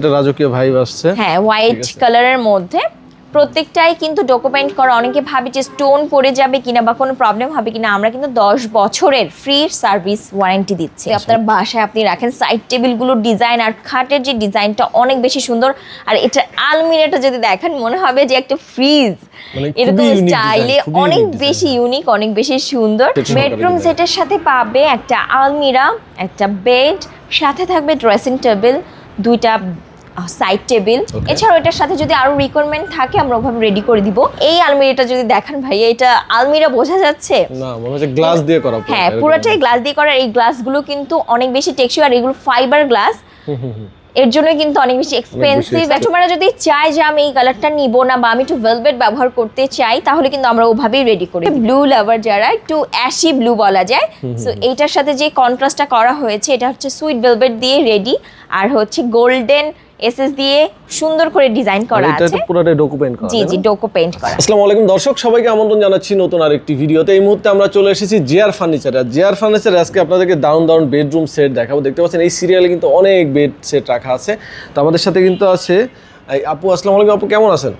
এটা রাজকীয় ভাইব আসছে। হ্যাঁ হোয়াইট কালারের মধ্যে প্রত্যেকটাই কিন্তু ডকুমেন্ট করা। অনেকে ভাবে যে স্টোন পড়ে যাবে কিনা বা কোনো প্রবলেম হবে কিনা আমরা কিন্তু দশ বছরের ফ্রি সার্ভিস ওয়ারেন্টি দিচ্ছি। আপনার বাসায় আপনি রাখেন সাইড টেবিলগুলোর ডিজাইন আর খাটের যে ডিজাইনটা অনেক বেশি সুন্দর। আর এটা আলমিরাটা যদি দেখেন মনে হবে যে একটা ফ্রিজ এরকম স্টাইলে অনেক বেশি। ইউনিক অনেক বেশি সুন্দর। বেডরুম। সেটের সাথে পাবে একটা আলমিরা একটা বেড সাথে থাকবে ড্রেসিং টেবিল দুইটা সাইড টেবিল এছাড়াও এটার সাথে যদি আরও রিকোয়ারমেন্ট থাকে আমরা ওভাবে রেডি করে দিব। এই আলমিরাটা যদি দেখেন ভাইয়া এটা আলমিরা বোঝা যাচ্ছে। না মনে হচ্ছে গ্লাস দিয়ে করা হ্যাঁ পুরোটাই গ্লাস দিয়ে করা। এই গ্লাসগুলো কিন্তু অনেক বেশি টেকসই আর এগুলো ফাইবার গ্লাস। এর জন্য কিন্তু অনেক বেশি এক্সপেন্সিভ। কাস্টমাররা যদি চাই যে আমি এই কালারটা নিব না বা আমি একটু ভেলভেট ব্যবহার করতে চাই তাহলে কিন্তু আমরা ওভাবেই রেডি করি ব্লু লাভার যারা একটু অ্যাশি ব্লু বলা যায়। সো এইটার সাথে যে কন্ট্রাস্টটা করা হয়েছে এটা হচ্ছে সুইট ভেলভেট দিয়ে রেডি আর হচ্ছে গোল্ডেন এসএস দিয়ে সুন্দর করে ডিজাইন করা আছে এটা আছে। ডোকো পেইন্ট করা জি জি ডোকো পেইন্ট করা। আসসালামু আলাইকুম দর্শক সবাইকে আমন্ত্রণ জানাচ্ছি নতুন আরেকটি ভিডিওতে। এই মুহূর্তে আমরা চলে এসেছি জিআর ফার্নিচার আর জিআর ফার্নিচার আজকে আপনাদেরকে দারুণ দারুণ বেডরুম সেট দেখাবো। দেখতে পাচ্ছেন এই সিরিয়ালে কিন্তু অনেক বেড সেট রাখা আছে। তো আমাদের সাথে কিন্তু আছে আপু আসসালামু আলাইকুম। আপু কেমন আছেন?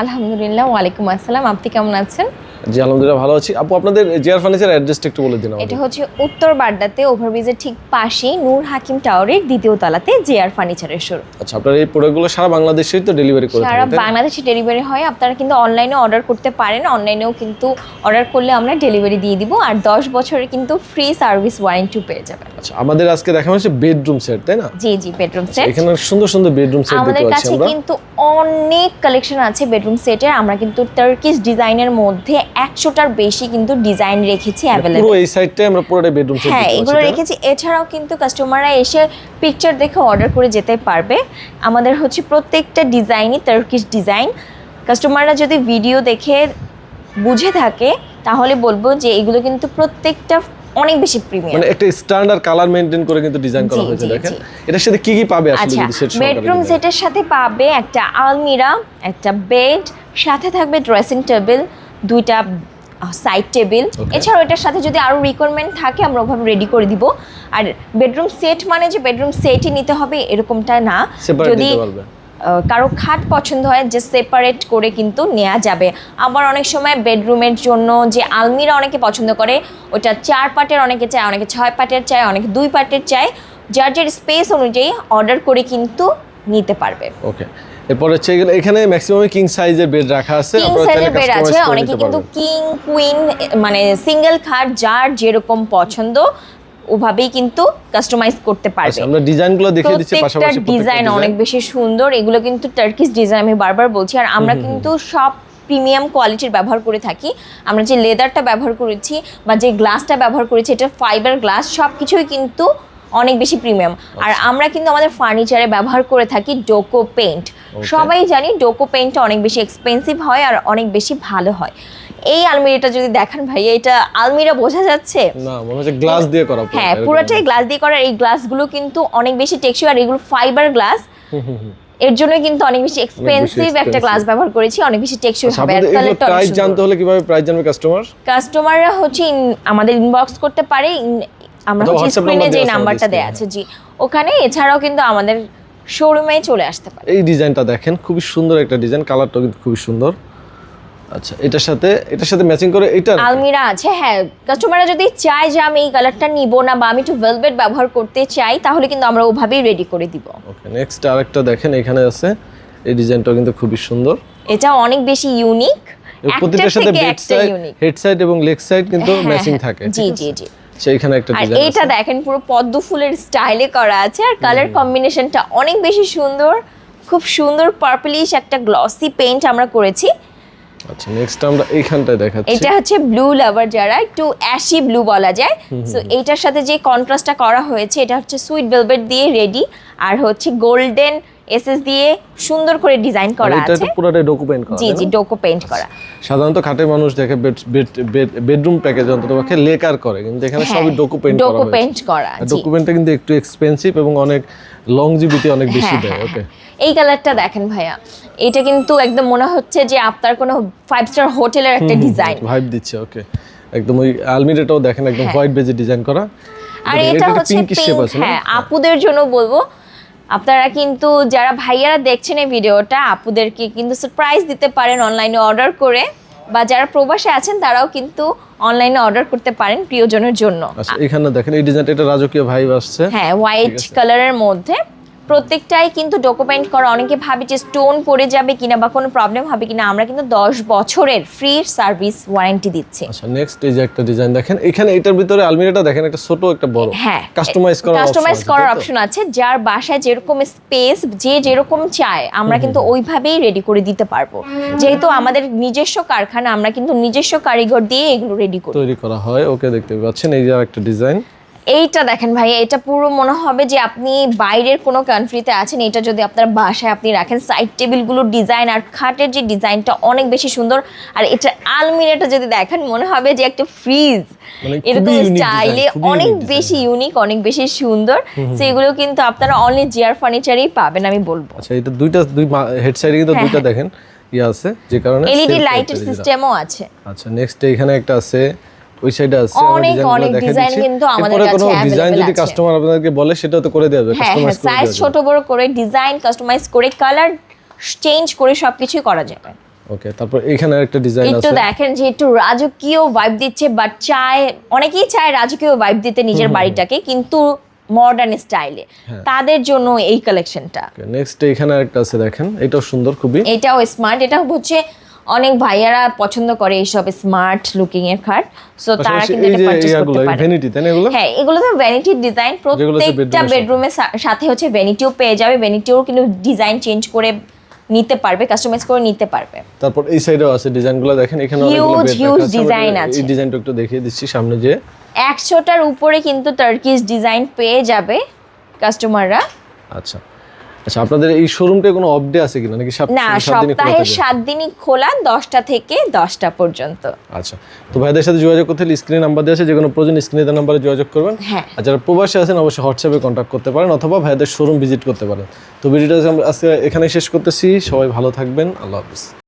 আলহামদুলিল্লাহ ওয়ালাইকুম আসসালাম। আপনি কেমন আছেন? জি আলহামদুলিল্লাহ ভালো আছি। আপু আপনাদের জিআর ফার্নিচার অ্যাড্রেসটা একটু বলে দিন এটা হচ্ছে উত্তর বাড্ডাতে ওভারব্রিজের ঠিক পাশেই নূর হাকিম টাওয়ারের দ্বিতীয় তলাতে জেআর ফার্নিচারের শোরুম আচ্ছা আপনারা এই প্রোডাক্টগুলো সারা বাংলাদেশেই তো ডেলিভারি করে সারা বাংলাদেশে ডেলিভারি হয়। আপনারা কিন্তু অনলাইনে অর্ডার করতে পারেন। অনলাইনেও কিন্তু অর্ডার করলে আমরা ডেলিভারি দিয়ে দিব। আর দশ বছরের কিন্তু ফ্রি সার্ভিস ওয়ারেন্টি পেয়ে যাবেন। আচ্ছা আমাদের আজকে দেখা হচ্ছে বেডরুম সেট তাই না? জি জি বেডরুম সেট এখানে সুন্দর সুন্দর বেডরুম সেট আমাদের দেখতে পাচ্ছি কাছে আমরা। কিন্তু অনেক কালেকশন আছে বেডরুম সেটের আমরা কিন্তু টার্কিশ ডিজাইনের মধ্যে একশোটার বেশি কিন্তু ডিজাইন রেখেছি মানে অ্যাভেলেবল পুরো এই সাইডটাই আমরা পুরোটাই বেডরুম সেট হ্যাঁ এগুলো? রেখেছি। এছাড়াও কিন্তু কাস্টমাররা এসে পিকচার দেখে অর্ডার করে যেতে পারবে। আমাদের হচ্ছে প্রত্যেকটা ডিজাইনই টার্কিশ ডিজাইন কাস্টমাররা যদি ভিডিও দেখে বুঝে থাকে তাহলে বলব যে এগুলো কিন্তু প্রত্যেকটা অনেক বেশি প্রিমিয়াম। মানে একটা স্ট্যান্ডার্ড কালার মেনটেন করে কিন্তু ডিজাইন করা হয়েছে দেখেন। এটার সাথে কি কি পাবে আসলে আচ্ছা যদি সেট বেডরুম সেটের সাথে পাবে একটা আলমিরা একটা বেড সাথে থাকবে ড্রেসিং টেবিল দুইটা সাইড টেবিল. এছাড়াও এটার সাথে যদি আরও রিকোয়ারমেন্ট থাকে আমরা ওভাবে রেডি করে দিব। আর বেডরুম সেট মানে যে বেডরুম সেটই নিতে হবে এরকমটা না। যদি কারও খাট পছন্দ হয় যে সেপারেট করে কিন্তু নেওয়া যাবে। আবার অনেক সময় বেডরুমের জন্য যে আলমিরা অনেকে পছন্দ করে ওটা চার পার্টের অনেকে চায় অনেকে ছয় পার্টের চায় অনেকে দুই পার্টের চায় যার যার স্পেস অনুযায়ী অর্ডার করে কিন্তু নিতে পারবে। ওকে এরপর হচ্ছে এখানে ম্যাক্সিমাম কিং সাইজের বেড রাখা আছে কিং আপনারা চাইলে সাইজের বেড আছে অনেকে কিন্তু কিং কুইন মানে সিঙ্গেল খাট যার যেরকম পছন্দ ওভাবেই কিন্তু কাস্টমাইজ করতে পারবে। আচ্ছা আমরা ডিজাইনগুলো দেখিয়ে দিচ্ছি প্রত্যেকটা পাশাপাশি ডিজাইন অনেক বেশি সুন্দর এগুলো কিন্তু টার্কিশ ডিজাইন আমি বারবার বলছি আর আমরা কিন্তু সব প্রিমিয়াম কোয়ালিটির ব্যবহার করে থাকি। আমরা যে লেদারটা ব্যবহার করেছি বা যে গ্লাসটা ব্যবহার করেছি এটা ফাইবার গ্লাস সব কিছুই কিন্তু অনেক বেশি প্রিমিয়াম আর আচ্ছা। আমরা কিন্তু আমাদের ফার্নিচারে ব্যবহার করে থাকি ডোকো পেন্ট সবাই জানি ডোকো পেইন্টটা অনেক বেশি এক্সপেন্সিভ হয় আর অনেক বেশি ভালো হয়। এই আলমিরাটা যদি দেখেন ভাই এটা আলমিরা বোঝা যাচ্ছে? না মনে হচ্ছে গ্লাস দিয়ে করা হ্যাঁ পুরোটাই গ্লাস দিয়ে করা এই গ্লাসগুলো কিন্তু অনেক বেশি টেকসই আর এগুলো ফাইবার গ্লাস। এর জন্য কিন্তু অনেক বেশি এক্সপেন্সিভ একটা গ্লাস ব্যবহার করেছি অনেক বেশি টেকসই আচ্ছা, হবে। আর কালারটা প্রাইস জানতে হলে কীভাবে প্রাইস জানবে কাস্টমার কাস্টমাররা হচ্ছে আমাদের ইনবক্স করতে পারে আমরা হচ্ছে স্ক্রিনে যে নাম্বারটা দেয়া আছে জি। ওখানে এছাড়াও কিন্তু আমাদের শোরুমে চলে আসতে পারে। এই ডিজাইনটা দেখেন খুবই সুন্দর একটা ডিজাইন কালারটাও কিন্তু খুবই সুন্দর। আচ্ছা এটার সাথে এটার সাথে ম্যাচিং করে এটা আলমিরা আছে হ্যাঁ কাস্টমাররা যদি চায় যে আমি এই কালারটা নিব না বা আমি একটু ভেলভেট ব্যবহার করতে চাই তাহলে কিন্তু আমরা ওভাবেই রেডি করে দিব। ওকে নেক্সট আরেকটা দেখেন এখানে আছে। এই ডিজাইনটাও কিন্তু খুবই সুন্দর। এটা অনেক বেশি ইউনিক প্রতিটার সাথে বেড সাইড হেড সাইড এবং লেগ সাইড কিন্তু ম্যাচিং থাকে জি জি জি। সেইখানে একটা আর ডিজাইন এইটা দেখেন পুরো পদ্ম ফুলের স্টাইলে করা আছে। আর কালার কম্বিনেশনটা অনেক বেশি সুন্দর। খুব সুন্দর পার্পলিশ একটা গ্লসি পেইন্ট আমরা করেছি। আচ্ছা নেক্সট আমরা এইখানটায় দেখাচ্ছি। এটা হচ্ছে ব্লু লাভার যারা একটু অ্যাশি ব্লু বলা যায়। সো এইটার সাথে যে কন্ট্রাস্টটা করা হয়েছে এটা হচ্ছে সুইট ভেলভেট দিয়ে রেডি আর হচ্ছে গোল্ডেন এসএস দিয়ে সুন্দর করে ডিজাইন করা এটা আছে। ডকুমেন্ট করা জি জি না? ডোকো পেইন্ট করা। সাধারণত খাটে মানুষ দেখে বেডরুম প্যাকেজ অন্তত পক্ষে লেকার করে কিন্তু এখানে সবই ডকুমেন্ট করা ডোকো পেইন্ট করা কিন্তু একটু এক্সপেন্সিভ এবং অনেক লংজিভিটি অনেক বেশি হ্যাঁ, দেয় হ্যাঁ, ওকে এই কালারটা দেখেন ভাইয়া। এটা কিন্তু একদম মনে হচ্ছে যে আপনার কোনো ফাইভ স্টার হোটেলের একটা ডিজাইন ভাইব দিচ্ছে ওকে একদম ওই আলমিরাটাও দেখেন একদম হোয়াইট বেজে ডিজাইন করা। আর এটা হচ্ছে হ্যাঁ আপুদের জন্য বলব আপনারা কিন্তু যারা ভাইয়ারা দেখছেন এই ভিডিওটা আপুদেরকে কিন্তু সারপ্রাইজ দিতে পারেন অনলাইনে অর্ডার করে। বা যারা প্রবাসে আছেন তারাও কিন্তু অনলাইনে অর্ডার করতে পারেন প্রিয়জনের জন্য। আচ্ছা এখানে দেখেন এই ডিজাইনটা এটা রাজকীয় ভাইব আসছে। হ্যাঁ হোয়াইট কালারের মধ্যে। প্রত্যেকটাই কিন্তু ডকুমেন্ট করা। অনেকে ভাবে যে স্টোন পড়ে যাবে কিনা বা কোনো প্রবলেম হবে কিনা আমরা কিন্তু দশ বছরের ফ্রি সার্ভিস ওয়ারেন্টি দিচ্ছি। আচ্ছা নেক্সট এই যে একটা ডিজাইন দেখেন এখানে এটার ভিতরে আলমিরাটা দেখেন একটা ছোট একটা বড়। হ্যাঁ কাস্টমাইজ করার কাস্টমাইজ করার অপশন আছে যার বাসায় যেরকম স্পেস যে যেরকম চায় আমরা কিন্তু ওইভাবেই রেডি করে দিতে পারব। যেহেতু আমাদের নিজস্ব কারখানা আমরা কিন্তু নিজস্ব কারিগর দিয়ে এগুলো রেডি করি। তৈরি করা হয় ওকে দেখতে পাচ্ছেন এই যে একটা ডিজাইন এইটা দেখেন ভাই এটা পুরো মনে হবে যে আপনি বাইরের কোনো কান্ট্রিতে আছেন এটা যদি আপনার বাসায় আপনি রাখেন সাইড টেবিলগুলোর ডিজাইন আর খাটের যে ডিজাইনটা অনেক বেশি সুন্দর। আর এটা আলমিরাটা যদি দেখেন মনে হবে যে একটা ফ্রিজ এরকম স্টাইলে অনেক বেশি ইউনিক অনেক বেশি সুন্দর। সেগুলো কিন্তু আপনারা অনলি জিয়ার ফার্নিচারেই পাবেন আমি বলব। আচ্ছা এটা দুইটা দুই হেড সাইডে কিন্তু হ্যাঁ, দুইটা হ্যাঁ। দেখেন ইয়ে আছে যে কারণে এলইডি লাইটের। সিস্টেমও আছে। আচ্ছা নেক্সট এখানে একটা আছে ওই সাইডে আছে অনেক, অনেক design কিন্তু আমাদের কোনো কাছে ডিজাইন যদি কাস্টমার আপনাদেরকে বলে সেটাও তো করে দেওয়া যাবে হ্যাঁ হ্যাঁ কাস্টমাইজ করে সাইজ ছোট বড় করে ডিজাইন কাস্টমাইজ করে কালার চেঞ্জ করে সবকিছুই করা যাবে। ওকে তারপর এখানে একটা ডিজাইন একটু দেখেন যে একটু রাজকীয় ভাইব দিচ্ছে বাট চায় অনেকেই চায় রাজকীয় ভাইব দিতে নিজের বাড়িটাকে কিন্তু মডার্ন স্টাইলে হ্যাঁ। তাদের জন্য এই কালেকশনটা নেক্সট এখানে একটা আছে দেখেন। এটাও সুন্দর খুবই। এটাও স্মার্ট এটা হচ্ছে অনেক ভাইয়ারা পছন্দ করে এইসব স্মার্ট লুকিং এর খাট সো তারা কিন্তু এটা পারচেজ করতে পারে। ভ্যানিটি তাই না এগুলো? হ্যাঁ এগুলো তো ভ্যানিটি ডিজাইন প্রত্যেকটা। বেডরুমের সাথে। হচ্ছে ভ্যানিটিও পেয়ে যাবে ভ্যানিটিও কিন্তু ডিজাইন চেঞ্জ করে নিতে পারবে কাস্টমাইজ করে নিতে পারবে। তারপর এই সাইডেও আছে ডিজাইনগুলো দেখেন এখানে Huge, bed huge আছে। এই ডিজাইনটা একটু দেখিয়ে দিচ্ছি সামনে যে। একশোটার উপরে কিন্তু টার্কিশ ডিজাইন পেয়ে যাবে কাস্টমাররা আচ্ছা। আচ্ছা আপনাদের এই শোরুমটা কোনো অফ ডে আছে কিনা? নাকি সাত না সপ্তাহে সাত দিনই খোলা দশটা থেকে দশটা পর্যন্ত। আচ্ছা তো ভাইদের সাথে যোগাযোগ করতে হলে স্ক্রিনে নাম্বার দেওয়া আছে যে কোনো প্রয়োজন স্ক্রিনে দেওয়া নাম্বারে যোগাযোগ করবেন। হ্যাঁ। আর যারা প্রবাসী আছেন অবশ্যই হোয়াটসঅ্যাপে কন্ট্যাক্ট করতে পারেন অথবা ভাইদের শোরুম ভিজিট করতে পারেন। তো ভিডিওটা আজকে এখানে শেষ করতেছি সবাই ভালো থাকবেন আল্লাহ হাফিজ।